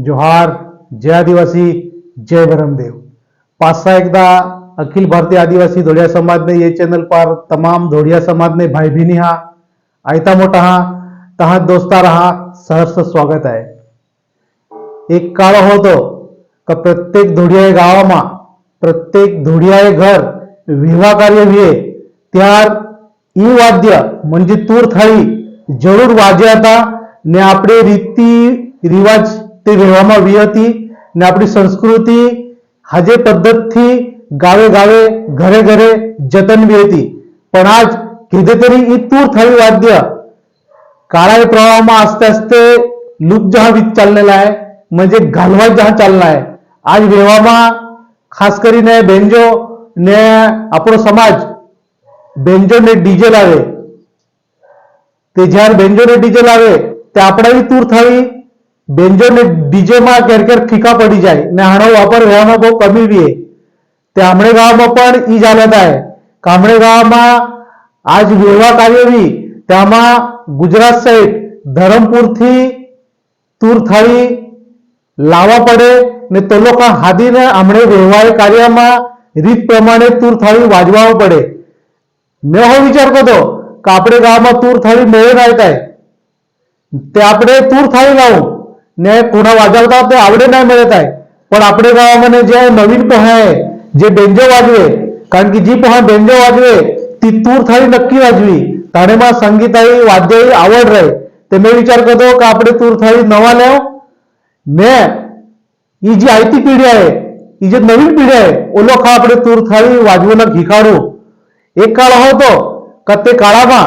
जोहार जय आदिवासी जय भरमदेव पाचसा एकदा अखिल भारतीय आदिवासी धोडिया समाजने ये चॅनल पार तमाम धोडिया समाजने भाईभिनी हा आयता मोठा हा तहा दोस्तार हा सहर्ष स्वागत आहे एक काळ होतो का प्रत्येक धोडिया गावामा प्रत्येक धोडिया घर विवाह कार्य विये ત્યાર ઈ વાદ્ય મંજે તૂર થાળી જરૂર વાજ્યા હતા ને આપણે રીતિ રિવાજ તે રહેવામાં આવી હતી ને આપણી સંસ્કૃતિ આજે પદ્ધતિથી ગાવે ગાવે ઘરે ઘરે જતન બી હતી. પણ આજ કીધે તરી એ તૂર થયું વાદ્ય काळाच्या प्रवाहामध्ये आस्ते आस्ते लुक जहा वीज चाललेला आहे म्हणजे घालवा जहा चालला आहे आज व्यवहारमा ખાસ કરીને બેન્જો ને આપણો સમાજ, બેન્જો ને ડીઝલ આવે તે જ્યારે બેન્જો ને ડીજે લાવે, તે આપણાની તૂર થઈ બેન્જો બેન્ઝોન ડીજેમાં ઘેર ઘેર ફીકા પડી જાય. ને હાણો વાપર રહેવામાં બહુ કમી રહે તે આમણે ગામમાં પણ ઈ જ હાલત આવે કામણે ગામમાં આજ વેવા કાર્યની તેમાં ગુજરાત સહિત ધરમપુરથી તુરથળી લાવવા પડે ને તે લોકો હાદીને આમણે વ્યવહાર કાર્યમાં રીત પ્રમાણે તુર થાળી વાજવાવું પડે. મેં હો વિચાર કરતો કે આપણે ગામમાં તુર થાળી મેળે ના તે આપણે તુર થાળી લાવું. न्याय पुन्हा वाजवता ते आवडे नाही मिळत आहे. पण आपल्या गावामध्ये जे नवीन पोहा आहे जे बेंजो वाजवे कारण की जी पोहा बेंजो वाजवे ती तूर थाळी नक्की वाजवी. ताणेमा संगीताही वाद्यही आवड राही. ते मी विचार करतो का आपले तूर थाळी नवा न्याव? ने ही जी आयती पिढी आहे ही जी नवीन पिढी आहे ओलो खा आपले तूर थाळी वाजवून घिकाडू एक काळ होतो का ते काळामा.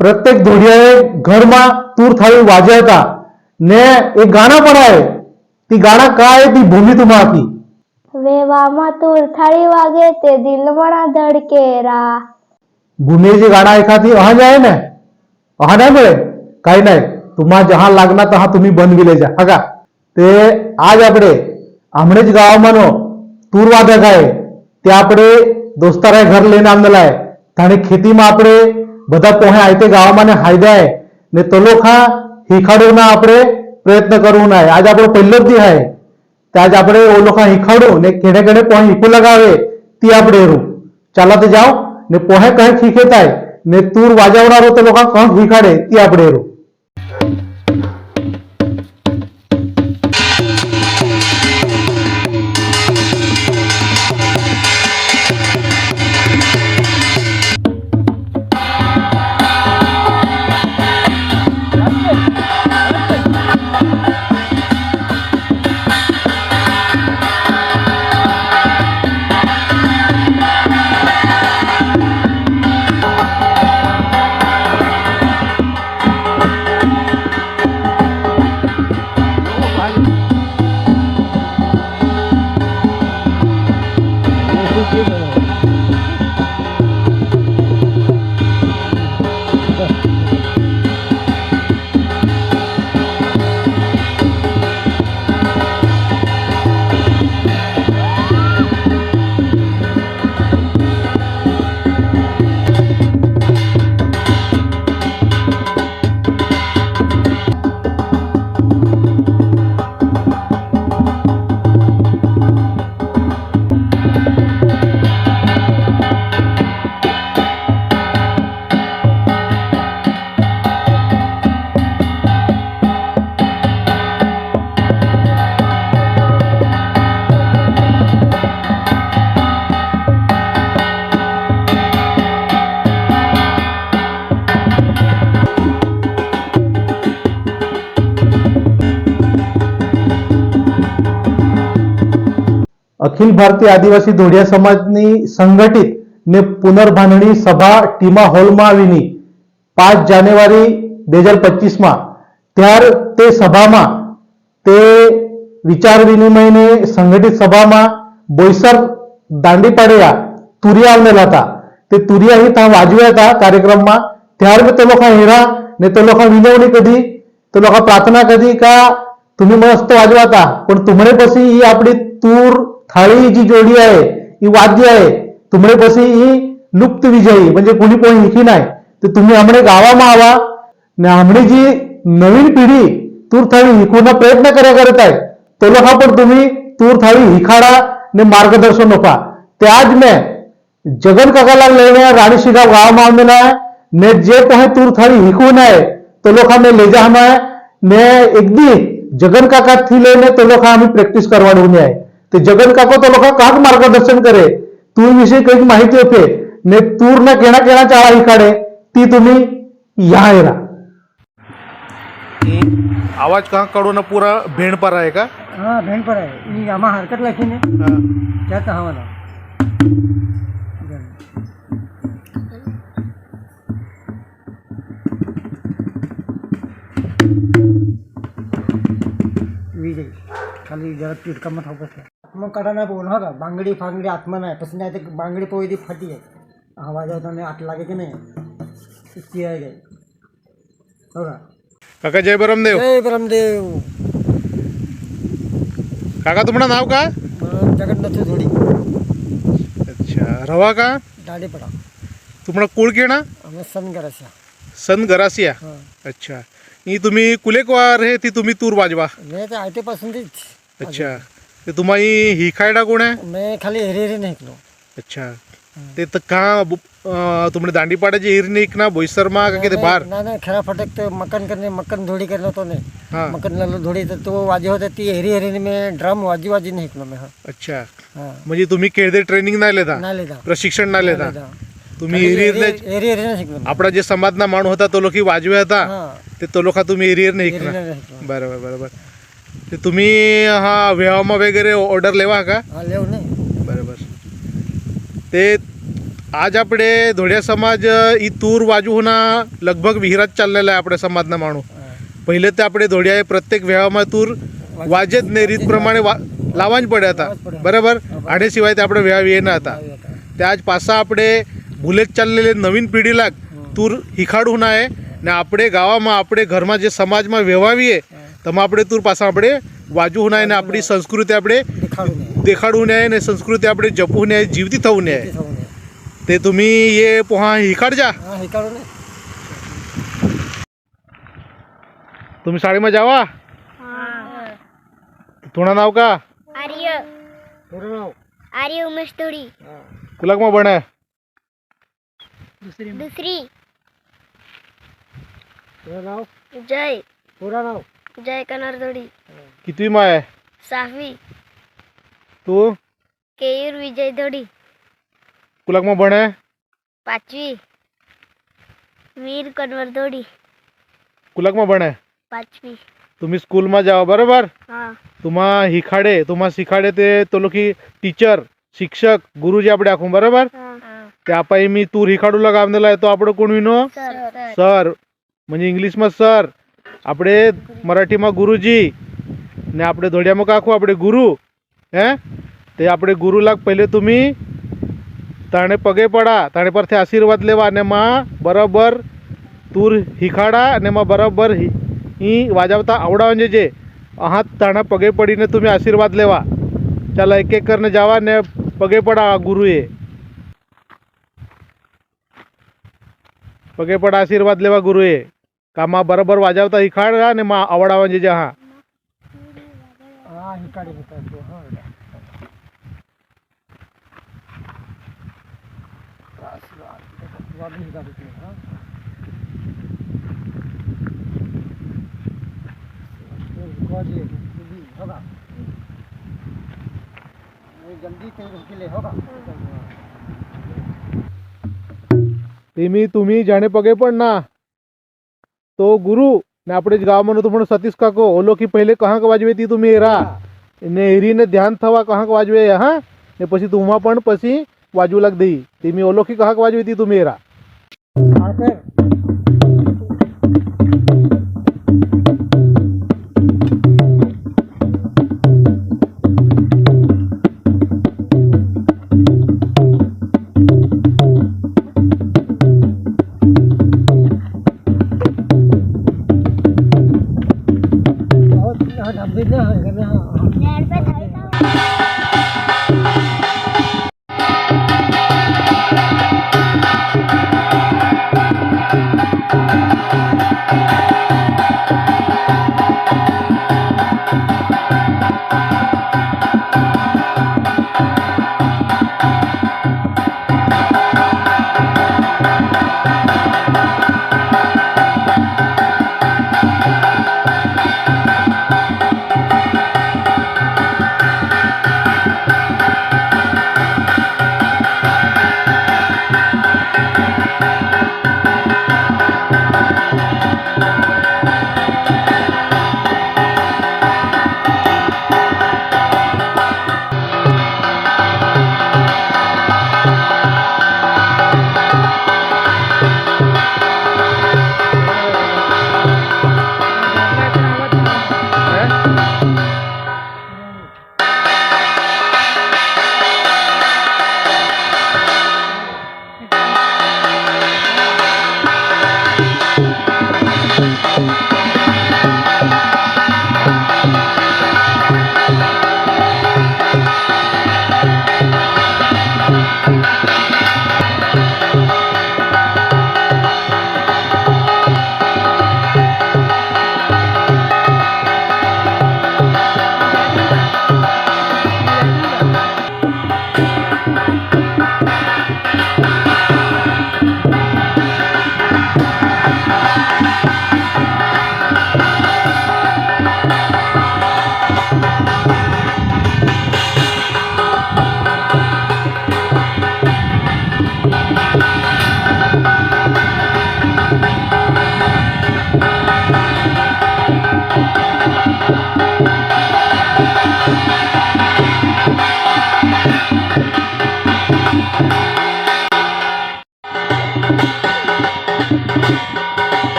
प्रत्येक धोडिया घरमा तूर थाळी वाजवता. ને એક ગાણા પણ આવે ती ગાણા काय ती ભૂમિ तुम्हाती વેવામાં તુર થાળી વાગે તે દિલમણા ધડકેરા भूमी जे गाणं ऐकाती अहा जे आहे ना अहा नाही मिळे काही नाही तुम्हा जहा लागणार तहा तुम्ही बनविले जा हा તે આજ આપણે આમણે જ ગાવામાં તૂર વાદક आहे તે આપણે દોસ્તારે ઘર લઈને આવેલા आहे તાણે ખેતીમાં આપણે બધા પોહે આયતે ગાવામાં ને હાયદા आहे ને તો લોખા हिखाडून આપણે પ્રયત્ન કરવું नाही આજ આપણો પહેલો ती आहे त्या आज આપણે ઓ लोक हिखाडू ને કેડે કેડે પોહે હિકુ લગાવે, તે આપણે એરું ચાલા તો જાઓ ને પોહે કહે શીખેતાય ને તૂર વાજાવનારો તો લોકો કહે હિખાડે તે આપણે એરું અખિલ ભારતીય આદિવાસી ધોડિયા સમાજની સંગઠિત ને પુનર્બાંધણી સભા ટીમા હોલમાં આવીની પાંચ જાન્યુઆરી બે હજાર પચીસમાં ત્યાર તે સભામાં તે વિચાર વિનિમયને સંગઠિત સભામાં બોઈસર દાંડી પાડ્યા તુરિયા આવેલા હતા તે તુરિયા ही ત્યાં વાજવ્યા હતા કાર્યક્રમમાં ત્યાર મેં તે લોકો હેરા ને તે લોકો વિનવણી કધી તે લોકો પ્રાર્થના કધી का तुम्ही मस्त वाजवाता पण तुमने पसी ही आपली तूर थाळी जी जोडी आहे ही वाद्य आहे तुमच्यापाशी ही लुप्त विजयी म्हणजे कोणी कोणी हिकी नाही तर तुम्ही हमणे गावामा आवा ने हमणे जी नवीन पिढी तूर थाळी हिकून प्रयत्न करा करत आहे तो लोका पण तुम्ही तूर थाळी हिखाडा ने मार्गदर्शन होपा त्याज में जगन काकाला लेने राणीशी गाव गावामा आमेला ने जे कोहे तूर थाळी हिकून आहे तो लोका ने लेजा हमाय ને એકદી જગન કાકા થી લઈને તો લોકો આની પ્રેક્ટિસ કરવાનું નહીં ते जगन काको तो लोका काक मार्गदर्शन करे. तूर विषयी काही माहिती होते. ने तूर न केणा केणा चाळा इकडे. ती तुम्ही या येणार आवाज का कडू ना पुरा भेंड पर आहे का? हा भेंड पर आहे. ही आम्हा हरकत लाखी ने त्यात हवाला विजय खाली जरा पीठ कमत हवं कसं मग कडा नाही बोल हो का? बांगडी फांगडी आत्मा नाही. पसंत नाही तर बांगडी पोळी ती फाटी आहे. आवाज होता नाही आत लागे की नाही? ती आहे काय हो का? काका जय बरमदेव. जय ब्रह्मदेव काका तुम्हाला नाव का? जगन्नाथ थोडी अच्छा. रवा का? दाढी पडा तुम्हाला कुळ केणा? आम्ही सण करायचा सन गरासिया हां. अच्छा. ही तुम्ही कुलेकवार हे ती तुम्ही तूर वाजवा मी तर आयते पासून तीच. अच्छा. ते तुम्हाला ही खायडा कोण आहे? मी खाली हेरी हेरी नाही ऐकलो अच्छा ते तर का तुम्हाला दांडीपाड्याची हिरणी ना बोईसरमा का किती बार नाही नाही खरा फटक तो मकन करणे मकन धोडी करलो तो नाही मकन लालो धोडी तर तो वाजी होता ती हेरी हेरीने मी ड्रम वाजी वाजी नाही ऐकलो मी हा. अच्छा. म्हणजे तुम्ही खेळते ट्रेनिंग नाही लेता? नाही लेदा प्रशिक्षण नाही लेता. तुम्ही हेरी हेरी हेरी मी. आपला जे समाजना माणूस होता तो लोक वाजवे होता? ते तो लोक तुम्ही हेरी शिकलो बरोबर बरोबर ते तुम्ही हा व्यायाम वगैरे ऑर्डर लेवा का? बरोबर. ते आज आपले धोड्या समाज ही तूर वाजूना लगभग विहिरात चाललेला आहे आपल्या समाजना माणू पहिले ते आपले धोड्या प्रत्येक व्यायाम तूर वाजत नेरीत प्रमाणे वा पडे आता. बरोबर? आणि शिवाय ते आपलं व्यायाम येणं आता. ते आज पासा आपले भुलेत चाललेले नवीन पिढीला तूर हिखाडून आहे. आणि आपले गावामा आपले घरमा जे समाजमा व्यवहावी आहे તમે આપણે તુર પાછા આપણે વાજુ ને આપણી સંસ્કૃતિ આપણે દેખાડून आहे आणि संस्कृती आपण जपून आहे जीवती थाऊन आहे ते तुम्ही हे पोहा हिकाड जा तुम्ही शाळेमध्ये जावा तुणा नाव का आर्य आर्य उमेश तोडी कुलाक मग बण दुसरी दुसरी नाव जय पुरा नाव जय कनर कनरदोडी किती माय सहावी. तू? केयूर विजय धोडी. कुलक मग बण पाचवी. वीर कनवर कनवरदोडी कुलक मग बण पाचवी. तुम्ही स्कूल स्कूलमा जावा बरोबर? तुम्हा हिखाडे तुम्हा शिखाडे ते तो लोकी टीचर शिक्षक गुरुजी आपण आखून बरोबर? त्यापाई मी तूर हिखाडूला काम दिलाय तो आपण कोण विनो? सर. म्हणजे इंग्लिश मा सर. આપણે મરાઠીમાં ગુરુજી ને આપણે ધોળિયામાં કાખું આપણે ગુરુ હે તે આપણે ગુરુલા પહેલે तुम्ही તાણે પગે પડા તાણે પરથી આશીર્વાદ લેવા અને માં બરાબર તૂર હિખાડા અને માં બરાબર હિ ઈ વાજવતા આવડાવજે જે હાથ તાણા પગે પડીને તમે આશીર્વાદ લેવા ચાલો એક એક કરીને જવા ને પગે પડા ગુરુએ પગે પડા આશીર્વાદ લેવા ગુરુએ કામાં બરાબર વાજવતા હિખાડા ને માં આવડાવજે જે હા હા હિકાડી હિકાડતો હા વાગી હિકાડી હા ગોજી હોગા જલ્દી તે રોકી લે હોગા તેમી तुम्ही જાણે પગે પણ ના તો ગુરુ, ને આપણે જ ગામમાં તો પણ સતીશ કાકો ઓલો કી પહેલે કહાંક વાજવે તી તું મેરા. ને એરીને ધ્યાન થવા કહાંક વાજવે, હા? ને પછી તું પણ પછી વાજુ લાગ દઈ. તે ઓલો કી કહા કે વાજવે તી તમે એરા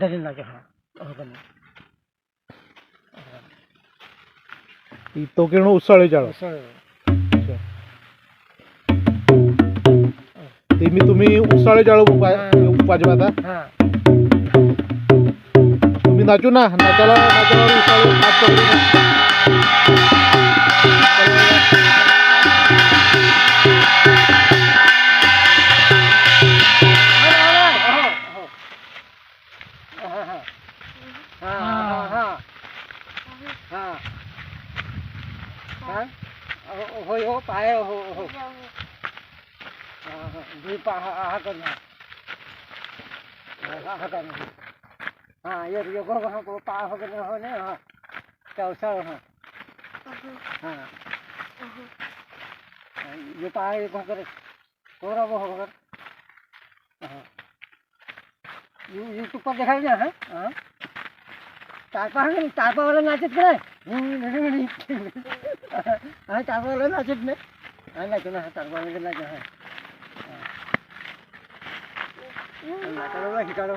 ધરી નાખે હા તો કેણું ઉસળે જાળો तेमी तुम्ही उसळे जाळू वाजवा आता हा तुम्ही नाचू ना नाचाला नाचावर उसाळे नाच करू ना. होय हो पाय हो हो दुई पा हा हा कर हा कर हाँ ये ये गो हाँ को पा हो गए हो ने हाँ चौसर हाँ हाँ ये पा ये को कर कोरा वो हो कर हाँ यू यूट्यूब पर देखा गया है हाँ टापा है टापा वाला नाचत करे हाँ टापा वाला नाचत ने हाँ नाचना है टापा वाला नाचना है કાઢો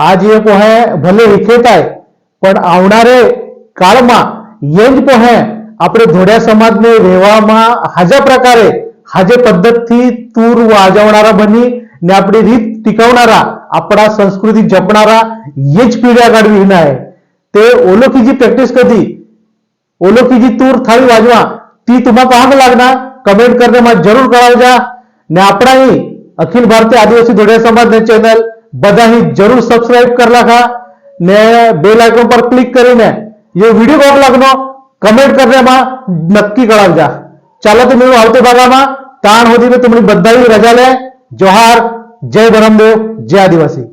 आज ये पोहे भले विखेता है पर आवे काल में यज पोहे अपने धोड़ा समाज ने रेवा में हाजा प्रकार, हाजे पद्धति तूर वजवना बनी ने अपनी रीत टिकवना अपना संस्कृति जपनारा ये पीढ़िया काढ़ी विना है तो ओलोकी जी प्रैक्टिस कभी ओलोकी जी तूर थाली वजवा, ती तुम्हें कहाँ लगना कमेंट करने में ज़रूर कराजा ने अपना ही अखिल भारतीय आदिवासी धोड़िया समाज ने चैनल બધાની જરૂર સબસ્ક્રાઇબ કરી નાખા ને બે આઇકોન પર ક્લિક કરીને એ વીડિયો કોક લાગનો કમેન્ટ કરવામાં નક્કી કરાવજા. ચાલો તો મેળવું આવતો ભાગામાં તાણ હોતી મેં તમને બધાની રજા લે. જોહાર, જય ભરમદેવ જય આદિવાસી.